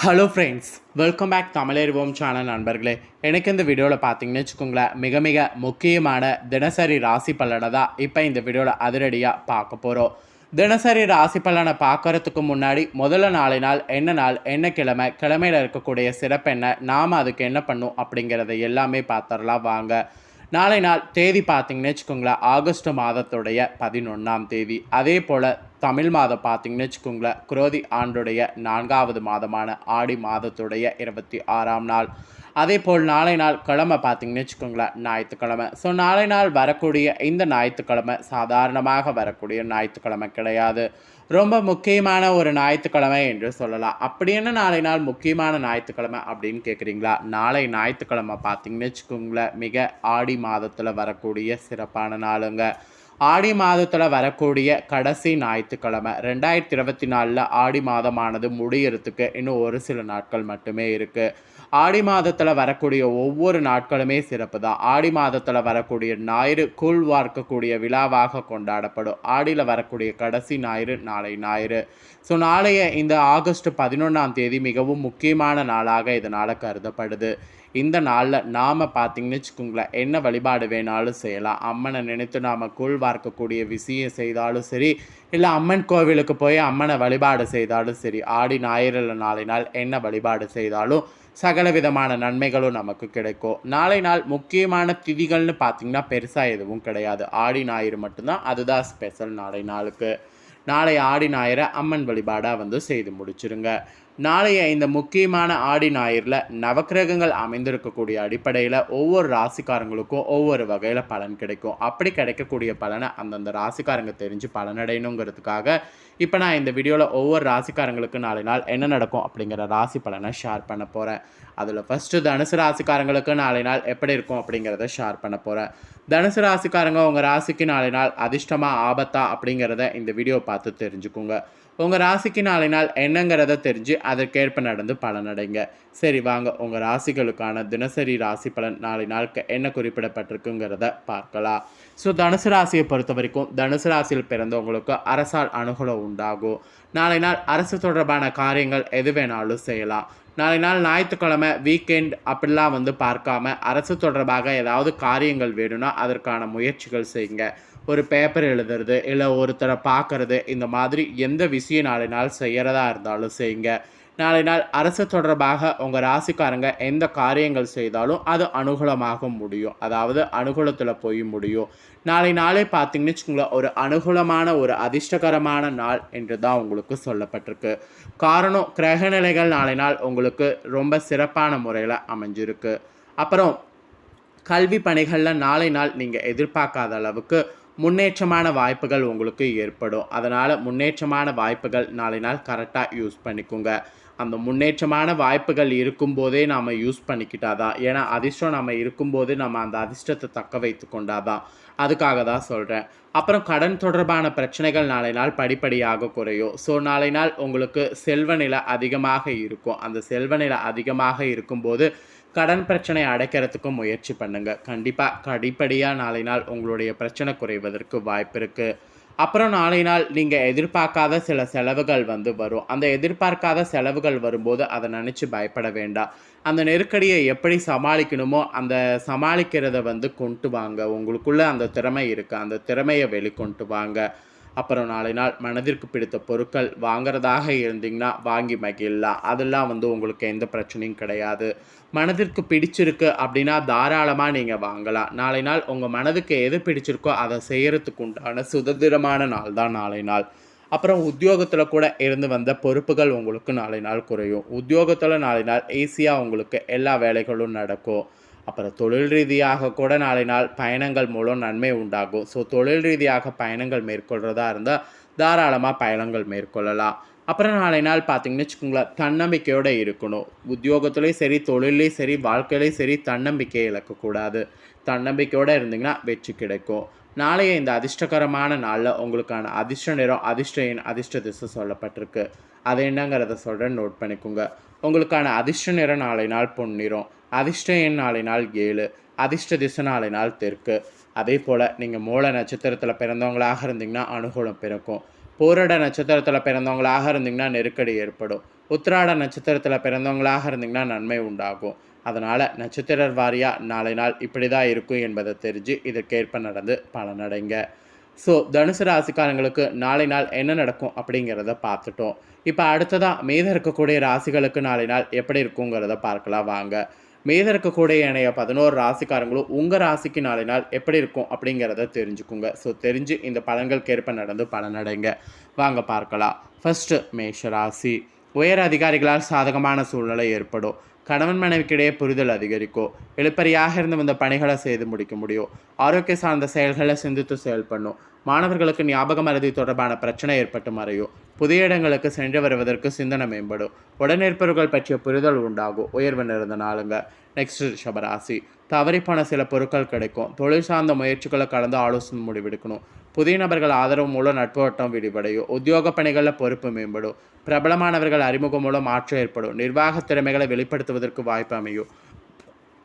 Hello friends welcome back Tamilarivom channel நண்பர்களே. எனக்கு இந்த வீடியோவில் பார்த்தீங்கன்னு வச்சுக்கோங்களேன் மிக மிக முக்கியமான தினசரி ராசி பலனை தான் இப்போ இந்த வீடியோவில் அதிரடியாக பார்க்க போகிறோம் தினசரி ராசி பலனை பார்க்கறதுக்கு முன்னாடி முதல்ல நாளை நாள் என்ன நாள் என்ன கிழமை கிழமையில் இருக்கக்கூடிய சிறப்பு என்ன நாம் அதுக்கு என்ன பண்ணும் அப்படிங்கிறத எல்லாமே பார்த்துடலாம் வாங்க. நாளை நாள் தேதி பார்த்தீங்கன்னு வச்சுக்கோங்களேன் ஆகஸ்ட் மாதத்துடைய பதினொன்றாம் தேதி. அதே போல் தமிழ் மாதம் பார்த்தீங்கன்னு வச்சுக்கோங்களேன் குரோதி ஆண்டுடைய நான்காவது மாதமான ஆடி மாதத்துடைய இருபத்தி ஆறாம் நாள். அதே போல் நாளை நாள் கிழமை பார்த்தீங்கன்னு வச்சுக்கோங்களேன் ஞாயிற்றுக்கிழமை. ஸோ நாளை நாள் வரக்கூடிய இந்த ஞாயிற்றுக்கிழமை சாதாரணமாக வரக்கூடிய ஞாயிற்றுக்கிழமை கிடையாது. ரொம்ப முக்கியமான ஒரு ஞாயிற்றுக்கிழமை என்று சொல்லலாம். அப்படி என்ன நாளை நாள் முக்கியமான ஞாயிற்றுக்கிழமை அப்படின்னு கேட்குறீங்களா நாளை ஞாயிற்றுக்கிழமை பார்த்தீங்கன்னு வச்சுக்கோங்களேன் மிக ஆடி மாதத்தில் வரக்கூடிய சிறப்பான நாளுங்க. ஆடி மாதத்தில் வரக்கூடிய கடைசி ஞாயிற்றுக்கிழமை. ரெண்டாயிரத்தி இருபத்தி நாலில் ஆடி மாதமானது முடியறதுக்கு இன்னும் ஒரு சில நாட்கள் மட்டுமே இருக்குது ஆடி மாதத்தில் வரக்கூடிய ஒவ்வொரு நாட்களுமே சிறப்பு தான். ஆடி மாதத்தில் வரக்கூடிய ஞாயிறு கூழ் வார்க்கக்கூடிய விழாவாக கொண்டாடப்படும். ஆடியில் வரக்கூடிய கடைசி ஞாயிறு நாளை ஞாயிறு. ஸோ நாளைய இந்த ஆகஸ்ட் பதினொன்றாம் தேதி மிகவும் முக்கியமான நாளாக இதனால் கருதப்படுது. இந்த நாளில் நாம் பார்த்திங்கன்னு வச்சுக்கோங்களேன் என்ன வழிபாடு வேணாலும் செய்யலாம். அம்மனை நினைத்து நாம் கூழ் பார்க்கக்கூடிய விஷயம் செய்தாலும் சரி இல்லை அம்மன் கோவிலுக்கு போய் அம்மனை வழிபாடு செய்தாலும் சரி ஆடி ஞாயிறில் நாளை நாள் என்ன வழிபாடு செய்தாலும் சகல விதமான நன்மைகளும் நமக்கு கிடைக்கும். நாளை நாள் முக்கியமான திதிகள்னு பார்த்திங்கன்னா பெருசாக எதுவும் கிடையாது. ஆடி ஞாயிறு மட்டும்தான். அதுதான் ஸ்பெஷல் நாளை நாளுக்கு. நாளை ஆடி ஞாயிறை அம்மன் வழிபாடாக வந்து செய்து முடிச்சிருங்க. நாளைய இந்த முக்கியமான ஆடி ஞாயிறில் நவக்கிரகங்கள் அமைந்திருக்கக்கூடிய அடிப்படையில் ஒவ்வொரு ராசிக்காரங்களுக்கும் ஒவ்வொரு வகையில் பலன் கிடைக்கும். அப்படி கிடைக்கக்கூடிய பலனை அந்தந்த ராசிக்காரங்க தெரிஞ்சு பலனடையணுங்கிறதுக்காக இப்போ நான் இந்த வீடியோவில் ஒவ்வொரு ராசிக்காரங்களுக்கு நாளை நாள் என்ன நடக்கும் அப்படிங்கிற ராசி பலனை ஷேர் பண்ண போகிறேன் அதில் ஃபஸ்ட்டு தனுசு ராசிக்காரங்களுக்கு நாளை நாள் எப்படி இருக்கும் அப்படிங்கிறத ஷேர் பண்ண போகிறேன் தனுசு ராசிக்காரங்க உங்கள் ராசிக்கு நாளை நாள் அதிர்ஷ்டமாக ஆபத்தா அப்படிங்கிறத இந்த வீடியோ பார்த்து தெரிஞ்சுக்கோங்க. உங்கள் ராசிக்கு நாளை நாள் என்னங்கிறத தெரிஞ்சு அதற்கேற்ப நடந்து பலனடைங்க சரி வாங்க. உங்கள் ராசிகளுக்கான தினசரி ராசி பலன் நாளை நாளுக்கு என்ன குறிப்பிடப்பட்டிருக்குங்கிறத பார்க்கலாம். ஸோ தனுசு ராசியை பொறுத்த வரைக்கும் தனுசு ராசியில் பிறந்தவங்களுக்கு அரசால் அனுகூலம் உண்டாகும். நாளை நாள் அரசு தொடர்பான காரியங்கள் எது வேணாலும் செய்யலாம். நாளை நாள் ஞாயிற்றுக்கிழமை வீக்கெண்ட் அப்படிலாம் வந்து பார்க்காம அரசு தொடர்பாக ஏதாவது காரியங்கள் வேணும்னா அதற்கான முயற்சிகள் செய்யுங்க. ஒரு பேப்பர் எழுதுறது இல்லை ஒருத்தரை பார்க்கறது இந்த மாதிரி எந்த விஷயம் நாளை நாள் செய்கிறதா இருந்தாலும் செய்யுங்க. நாளை நாள் அரசு தொடர்பாக உங்கள் ராசிக்காரங்க எந்த காரியங்கள் செய்தாலும் அது அனுகூலமாக முடியும். அதாவது அனுகூலத்தில் போய் முடியும். நாளை நாளே பார்த்தீங்கன்னு வச்சுக்கோங்களேன் ஒரு அனுகூலமான ஒரு அதிர்ஷ்டகரமான நாள் என்று தான் உங்களுக்கு சொல்லப்பட்டிருக்கு. காரணம் கிரகநிலைகள் நாளை நாள் உங்களுக்கு ரொம்ப சிறப்பான முறையில் அமைஞ்சிருக்கு. அப்புறம் கல்வி பணிகளில் நாளை நாள் நீங்கள் எதிர்பார்க்காத அளவுக்கு முன்னேற்றமான வாய்ப்புகள் உங்களுக்கு ஏற்படும். அதனால் முன்னேற்றமான வாய்ப்புகள் நாளை நாள் கரெக்டாக யூஸ் பண்ணிக்கோங்க. அந்த முன்னேற்றமான வாய்ப்புகள் இருக்கும்போதே நாம் யூஸ் பண்ணிக்கிட்டாதான். ஏன்னா அதிர்ஷ்டம் நம்ம இருக்கும்போது நம்ம அந்த அதிர்ஷ்டத்தை தக்க வைத்து கொண்டாதான். அதுக்காக தான் சொல்கிறேன் அப்புறம் கடன் தொடர்பான பிரச்சனைகள் நாளை நாள் படிப்படியாக குறையும். ஸோ நாளை நாள் உங்களுக்கு செல்வ நிலை அதிகமாக இருக்கும். அந்த செல்வ நிலை அதிகமாக இருக்கும்போது கடன் பிரச்சனை அடைக்கிறதுக்கும் முயற்சி பண்ணுங்கள் கண்டிப்பாக கடிப்படியாக நாளை நாள் உங்களுடைய பிரச்சனை குறைவதற்கு வாய்ப்பு இருக்குது அப்புறம் நாளை நாள் நீங்கள் எதிர்பார்க்காத சில செலவுகள் வந்து வரும். அந்த எதிர்பார்க்காத செலவுகள் வரும்போது அதை நினச்சி பயப்பட வேண்டாம். அந்த நெருக்கடியை எப்படி சமாளிக்கணுமோ அந்த சமாளிக்கிறத வந்து கொண்டு வாங்க. உங்களுக்குள்ளே அந்த திறமை இருக்குது அந்த திறமையை வெளிக்கொண்டு வாங்க. அப்புறம் நாளை நாள் மனதிற்கு பிடித்த பொருட்கள் வாங்குறதாக இருந்தீங்கன்னா வாங்கி மகிழலாம். அதெல்லாம் வந்து உங்களுக்கு எந்த பிரச்சனையும் கிடையாது. மனதிற்கு பிடிச்சிருக்கு அப்படின்னா தாராளமாக நீங்கள் வாங்கலாம். நாளை நாள் உங்கள் மனதுக்கு எது பிடிச்சிருக்கோ அதை செய்கிறதுக்கு உண்டான சுதந்திரமான நாள் தான் நாளை நாள். அப்புறம் உத்தியோகத்தில் கூட இருந்து வந்த பொறுப்புகள் உங்களுக்கு நாளை நாள் குறையும். உத்தியோகத்தில் நாளை நாள் ஈஸியாக உங்களுக்கு எல்லா வேலைகளும் நடக்கும். அப்புறம் தொழில் ரீதியாக கூட நாளை நாள் பயணங்கள் மூலம் நன்மை உண்டாகும். ஸோ தொழில் ரீதியாக பயணங்கள் மேற்கொள்கிறதா இருந்தால் தாராளமாக பயணங்கள் மேற்கொள்ளலாம். அப்புறம் நாளை நாள் பார்த்தீங்கன்னு வச்சுக்கோங்களேன் தன்னம்பிக்கையோடு இருக்கணும். உத்தியோகத்துலேயும் சரி தொழிலையும் சரி வாழ்க்கையிலையும் சரி தன்னம்பிக்கையை இழக்கக்கூடாது. தன்னம்பிக்கையோடு இருந்தீங்கன்னா வெற்றி கிடைக்கும். நாளைய இந்த அதிர்ஷ்டகரமான நாளில் உங்களுக்கான அதிர்ஷ்ட நிறம் அதிர்ஷ்ட எண் அதிர்ஷ்ட திசை சொல்லப்பட்டிருக்கு. அது என்னங்கிறத சொல்கிறேன் நோட் பண்ணிக்கோங்க. உங்களுக்கான அதிர்ஷ்ட நிறம் நாளை நாள் பொன்னிறம். அதிர்ஷ்ட எண் நாளை நாள் ஏழு அதிர்ஷ்ட திசை நாளை நாள் தெற்கு. அதே போல் நீங்கள் மூல நட்சத்திரத்தில் பிறந்தவங்களாக இருந்தீங்கன்னா அனுகூலம் பிறக்கும். போராட நட்சத்திரத்தில் பிறந்தவங்களாக இருந்தீங்கன்னா நெருக்கடி ஏற்படும். உத்திராட நட்சத்திரத்தில் பிறந்தவங்களாக இருந்தீங்கன்னா நன்மை உண்டாகும். அதனால் நட்சத்திர வாரியாக நாளை நாள் இப்படி தான் இருக்கும் என்பதை தெரிஞ்சு இதற்கேற்ப நடந்து பலனடைங்க ஸோ தனுசு ராசிக்காரங்களுக்கு நாளை நாள் என்ன நடக்கும் அப்படிங்கிறத பார்த்துட்டோம். இப்போ அடுத்ததாக மீதம் இருக்கக்கூடிய ராசிகளுக்கு நாளை நாள் எப்படி இருக்குங்கிறத பார்க்கலாம். வாங்க. மீதம் இருக்கக்கூடிய இணைய பதினோரு ராசிக்காரங்களும் உங்கள் ராசிக்கு நாளை நாள் எப்படி இருக்கும் அப்படிங்கிறத தெரிஞ்சுக்குங்க. ஸோ தெரிஞ்சு இந்த பலன்களுக்கு ஏற்ப நடந்து பலனடைங்க. வாங்க பார்க்கலாம். ஃபஸ்ட்டு மேஷ ராசி. உயர் அதிகாரிகளால் சாதகமான சூழ்நிலை ஏற்படும். கணவன் மனைவிக்கிடையே புரிதல் அதிகரிக்கும். எழுப்பறியாக இருந்து வந்த பணிகளை செய்து முடிக்க முடியும். ஆரோக்கிய சார்ந்த செயல்களை சிந்தித்து செயல்படணும். மாணவர்களுக்கு ஞாபக மறதி தொடர்பான பிரச்சனை ஏற்பட்டு மறையும் புதிய இடங்களுக்கு சென்று வருவதற்கு சிந்தனை மேம்படும். உடனிருப்பவர்கள் பற்றிய புரிதல் உண்டாகும். உயர்வு நிறந்த நாளுங்க. நெக்ஸ்ட் ரிஷபராசி. தவறிப்பான சில பொருட்கள் கிடைக்கும். தொழில் சார்ந்த முயற்சிகளை கலந்து ஆலோசனை முடிவெடுக்கணும். புதிய நபர்கள் ஆதரவு மூலம் நட்பு வட்டம் விரிவடையும். உத்தியோக பணிகளில் பொறுப்பு மேம்படும். பிரபலமானவர்கள் அறிமுகம் மூலம் மாற்றம் ஏற்படும். நிர்வாக திறமைகளை வெளிப்படுத்துவதற்கு வாய்ப்பு அமையும்.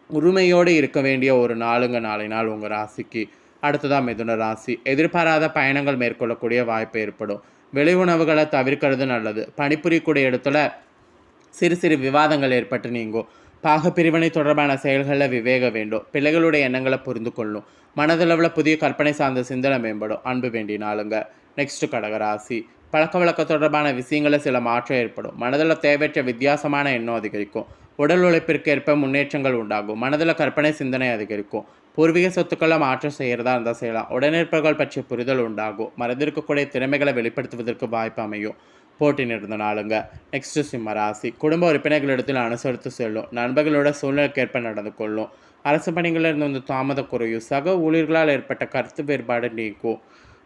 உரிமையோடு இருக்க வேண்டிய ஒரு நாளுங்க. நாளை நாள் உங்கள் ராசிக்கு. அடுத்ததாக மிதுன ராசி. எதிர்பாராத பயணங்கள் மேற்கொள்ளக்கூடிய வாய்ப்பு ஏற்படும். வெளி உணவுகளை தவிர்க்கிறது நல்லது. பணிபுரியக்கூடிய இடத்துல சிறு சிறு விவாதங்கள் ஏற்பட்டு நீங்கும். பாகப்பிரிவினை தொடர்பான செயல்களில் விவேக வேண்டும். பிள்ளைகளுடைய எண்ணங்களை புரிந்து கொள்ளும். மனதளவில் புதிய கற்பனை சார்ந்த சிந்தனை மேம்படும். அன்பு வேண்டினாலுங்க நெக்ஸ்ட் கடகராசி பழக்க வழக்க தொடர்பான விஷயங்களில் சில மாற்றம் ஏற்படும். மனதில் தேவையற்ற வித்தியாசமான எண்ணம் அதிகரிக்கும். உடல் உழைப்பிற்கேற்ப முன்னேற்றங்கள் உண்டாகும். மனதில் கற்பனை சிந்தனை அதிகரிக்கும். பூர்வீக சொத்துக்களை மாற்றம் செய்கிறதா இருந்தால் செய்யலாம். உடனிருப்பவர்கள் பற்றிய புரிதல் உண்டாகும். மறந்திருக்கக்கூடிய திறமைகளை வெளிப்படுத்துவதற்கு வாய்ப்பு அமையும். போட்டி நிறந்த நாளுங்க. சிம்ம ராசி. குடும்ப உறுப்பினர்களிடத்தில் அனுசரித்து செல்லும். நண்பர்களோட சூழ்நிலைக்கேற்ப நடந்து கொள்ளும். அரசு பணிகளில் இருந்து வந்து தாமத குறையும் சக ஊழியர்களால் ஏற்பட்ட கருத்து வேறுபாடு நீக்கும்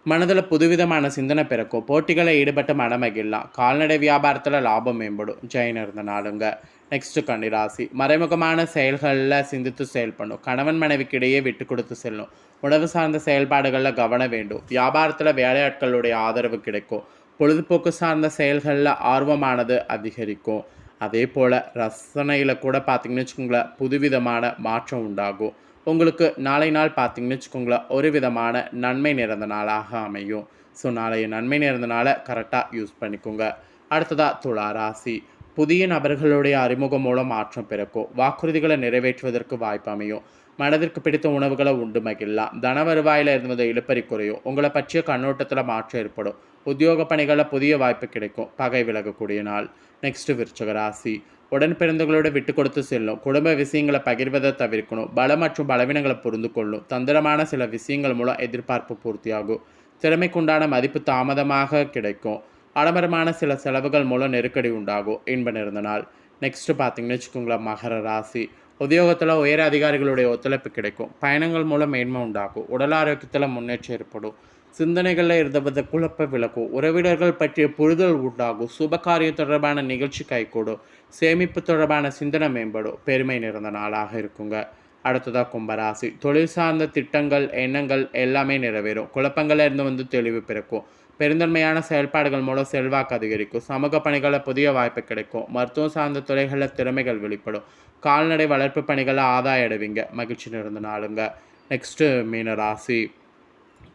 மனதில் புதுவிதமான சிந்தனை பிறக்கும். போட்டிகளில் ஈடுபட்டு மனமகிழலாம். கால்நடை வியாபாரத்தில் லாபம் மேம்படும். ஜெயின் இருந்த நாளுங்க. நெக்ஸ்ட் கன்னிராசி மறைமுகமான செயல்களில் சிந்தித்து செயல்படும் கணவன் மனைவிக்கிடையே விட்டு கொடுத்து செல்லும். உணவு சார்ந்த செயல்பாடுகளில் கவனம் வேண்டும். வியாபாரத்தில் வேலையாட்களுடைய ஆதரவு கிடைக்கும். பொழுதுபோக்கு சார்ந்த செயல்களில் ஆர்வமானது அதிகரிக்கும். அதே போல் ரசனையில் கூட பார்த்தீங்கன்னு வச்சுக்கோங்களேன் புதுவிதமான மாற்றம் உண்டாகும். உங்களுக்கு நாளை நாள் பார்த்தீங்கன்னு வச்சுக்கோங்களேன் ஒரு விதமான நன்மை நிறந்த நாளாக அமையும். ஸோ நாளைய நன்மை நேர்ந்த நாளை கரெக்டாக யூஸ் பண்ணிக்கோங்க. அடுத்ததாக துளா ராசி. புதிய நபர்களுடைய அறிமுகம் மூலம் மாற்றம் பிறக்கும். வாக்குறுதிகளை நிறைவேற்றுவதற்கு வாய்ப்பு அமையும். மனதிற்கு பிடித்த உணவுகளை உண்டு மகிழலாம். தன வருவாயில் இருந்தது இழுப்பறி குறையும். உங்களை பற்றிய கண்ணோட்டத்தில் மாற்றம் ஏற்படும். உத்தியோக பணிகளில் புதிய வாய்ப்பு கிடைக்கும். பகை விலகக்கூடிய நாள். நெக்ஸ்ட்டு விருச்சக ராசி. உடன் பிறந்தவங்களோட விட்டு கொடுத்து செல்லும். குடும்ப விஷயங்களை பகிர்வதை தவிர்க்கணும். பலம் மற்றும் பலவீனங்களை புரிந்து கொள்ளும். தந்திரமான சில விஷயங்கள் மூலம் எதிர்பார்ப்பு பூர்த்தியாகும். திறமைக்குண்டான மதிப்பு தாமதமாக கிடைக்கும். ஆடம்பரமான சில செலவுகள் மூலம் நெருக்கடி உண்டாகும். இன்ப நிறந்த நாள். நெக்ஸ்ட் பார்த்தீங்கன்னு வச்சுக்கோங்களேன் மகர ராசி. உத்தியோகத்தில் உயர் அதிகாரிகளுடைய ஒத்துழைப்பு கிடைக்கும். பயணங்கள் மூலம் மேன்மை உண்டாகும். உடல் ஆரோக்கியத்தில் முன்னேற்றம் ஏற்படும். சிந்தனைகளில் இருந்தவது குழப்ப விளக்கும் உறவினர்கள் பற்றிய புரிதல் உண்டாகும். சுபகாரியம் தொடர்பான நிகழ்ச்சி கைகூடும். சேமிப்பு தொடர்பான சிந்தனை மேம்படும். பெருமை நிறைந்த நாளாக இருக்குங்க. அடுத்ததாக கும்பராசி. தொழில் சார்ந்த திட்டங்கள் எண்ணங்கள் எல்லாமே நிறைவேறும். குழப்பங்களில் இருந்து வந்து தெளிவு பிறக்கும். பெருந்தன்மையான செயல்பாடுகள் மூலம் செல்வாக்கு அதிகரிக்கும். சமூக பணிகளில் புதிய வாய்ப்பு கிடைக்கும். மருத்துவம் சார்ந்த துறைகளில் திறமைகள் வெளிப்படும். கால்நடை வளர்ப்பு பணிகளை ஆதாயம் அடைவீங்க. மகிழ்ச்சி நிறந்த நாளுங்க. நெக்ஸ்ட்டு மீனராசி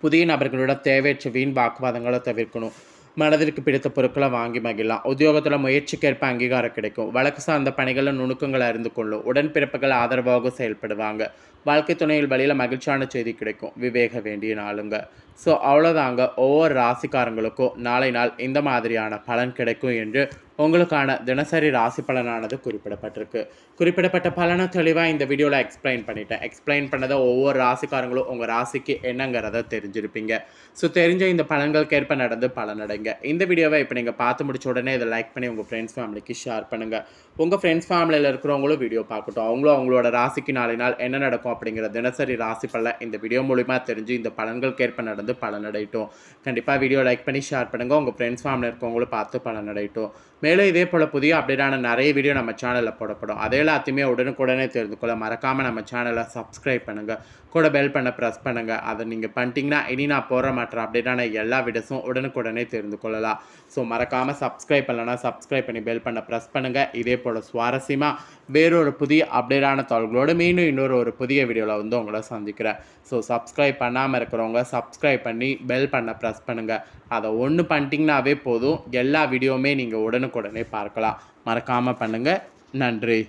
புதிய நபர்களோட தேவையற்ற வீண் வாக்குவாதங்களை தவிர்க்கணும். மனதிற்கு பிடித்த பொருட்களை வாங்கி மகிழலாம். உத்தியோகத்தில் முயற்சிக்கேற்ப அங்கீகாரம் கிடைக்கும். வழக்கு சார்ந்த பணிகளில் நுணுக்கங்களை அறிந்து கொள்ளும். உடன்பிறப்புகள் ஆதரவாக செயல்படுவாங்க. வாழ்க்கை துணையில் வழியில் மகிழ்ச்சியான செய்தி கிடைக்கும். விவேக வேண்டிய நாளுங்க. ஸோ அவ்வளோதாங்க ஒவ்வொரு ராசிக்காரங்களுக்கும் நாளை நாள் இந்த மாதிரியான பலன் கிடைக்கும் என்று உங்களுக்கான தினசரி ராசி பலனானது குறிப்பிடப்பட்டிருக்கு. குறிப்பிடப்பட்ட பலனை தெளிவாக இந்த வீடியோவில் எக்ஸ்பிளைன் பண்ணிட்டேன். எக்ஸ்பிளைன் பண்ணதை ஒவ்வொரு ராசிக்காரங்களும் உங்கள் ராசிக்கு என்னங்கிறத தெரிஞ்சிருப்பீங்க. ஸோ தெரிஞ்ச இந்த பலன்களுக்கு ஏற்ப நடந்து பலனடைங்க. இந்த வீடியோவை இப்போ நீங்கள் பார்த்து முடிச்ச உடனே இதை லைக் பண்ணி உங்கள் ஃப்ரெண்ட்ஸ் ஃபேமிலிக்கு ஷேர் பண்ணுங்கள் உங்கள் ஃப்ரெண்ட்ஸ் ஃபேமிலியில் இருக்கிறவங்களும் வீடியோ பார்க்கட்டும். அவங்களும் அவங்களோட ராசிக்கு நாளை நாள் என்ன நடக்கும் அப்படிங்கிற தினசரி ராசி பலன் இந்த வீடியோ மூலிமா தெரிஞ்சு இந்த பலன்களுக்கு ஏற்ப நடந்து பலனடையட்டும். கண்டிப்பாக வீடியோ லைக் பண்ணி ஷேர் பண்ணுங்கள் உங்கள் ஃப்ரெண்ட்ஸ் ஃபேமிலியில் இருக்கவங்களும் பார்த்து பலனடையட்டும். மேலும் இதே போல் புதிய அப்டேட்டான நிறைய வீடியோ நம்ம சேனலில் போடப்படும். அதே எல்லாத்தையுமே உடனுக்குடனே தெரிந்து கொள்ள மறக்காமல் நம்ம சேனலை சப்ஸ்கிரைப் பண்ணுங்கள் கூட பெல் பண்ண ப்ரெஸ் பண்ணுங்கள் அதை நீங்கள் பண்ணிட்டீங்கன்னா இனி நான் போடுற மற்ற அப்டேட்டான எல்லா வீடியோஸும் உடனுக்குடனே தெரிந்து கொள்ளலாம். ஸோ மறக்காமல் சப்ஸ்கிரைப் பண்ணலன்னா சப்ஸ்கிரைப் பண்ணி பெல் பண்ண ப்ரெஸ் பண்ணுங்கள் இதே போல் சுவாரஸ்யமாக வேறொரு புதிய அப்டேட்டான தகவல்களோடு மீண்டும் இன்னொரு ஒரு புதிய வீடியோவில் வந்து உங்களை சந்திக்கிறேன். ஸோ சப்ஸ்கிரைப் பண்ணாமல் இருக்கிறவங்க சப்ஸ்கிரைப் பண்ணி பெல் பண்ண ப்ரெஸ் பண்ணுங்கள் அதை ஒன்று பண்ணிட்டீங்கன்னாவே போதும். எல்லா வீடியோவுமே நீங்கள் உடனுக்கு உடனே பார்க்கலாம். மறக்காமல் பண்ணுங்கள் நன்றி.